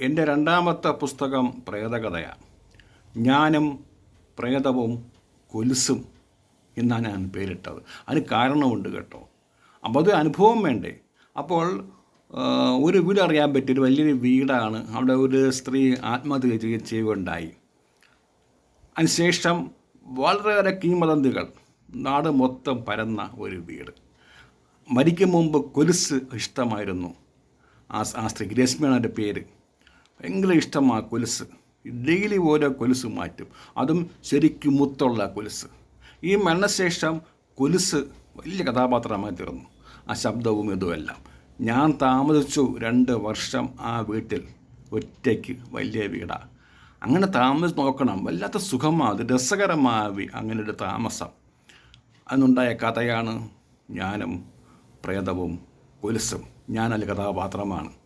എന്റെ രണ്ടാമത്തെ പുസ്തകം പ്രേതകഥയാണ് ഞാനും പ്രേതവും കൊലുസും എന്നാണ് ഞാൻ പേരിട്ടത്. അതിന് കാരണമുണ്ട് കേട്ടോ. അപ്പോൾ അത് അനുഭവം വേണ്ടേ? അപ്പോൾ ഒരു വീട് അറിയാൻ പറ്റിയ ഒരു വലിയൊരു വീടാണ് അവിടെ ഒരു സ്ത്രീ ആത്മഹത്യ ചെയ്യ- ചെയ്യുകയുണ്ടായി. അതിനുശേഷം വളരെയേറെ കീമതന്തികൾ നാട് മൊത്തം പരന്ന ഒരു വീട്. മരിക്കും മുമ്പ് കൊലുസ് ഇഷ്ടമായിരുന്നു. ആ ആ സ്ത്രീ രശ്മിയാണ് എന്റെ പേര്. ഭയങ്കര ഇഷ്ടമാണ് കൊലുസ്. ഡെയിലി ഓരോ കൊലുസ് മാറ്റും. അതും ശരിക്കും മുത്തുള്ള കൊലുസ്. ഈ മരണശേഷം കൊലുസ് വലിയ കഥാപാത്രമായി തീർന്നു. ആ ശബ്ദവും ഇതുമെല്ലാം. ഞാൻ താമസിച്ചു രണ്ട് വർഷം ആ വീട്ടിൽ. ഒറ്റയ്ക്ക് വലിയ വീടാണ് അങ്ങനെ താമസിച്ച് നോക്കണം. വല്ലാത്ത സുഖമാണ് അത് അങ്ങനെ ഒരു താമസം. അന്നുണ്ടായ കഥയാണ് ഞാനും പ്രേതവും കൊലുസും. ഞാനല്ല കഥാപാത്രമാണ്.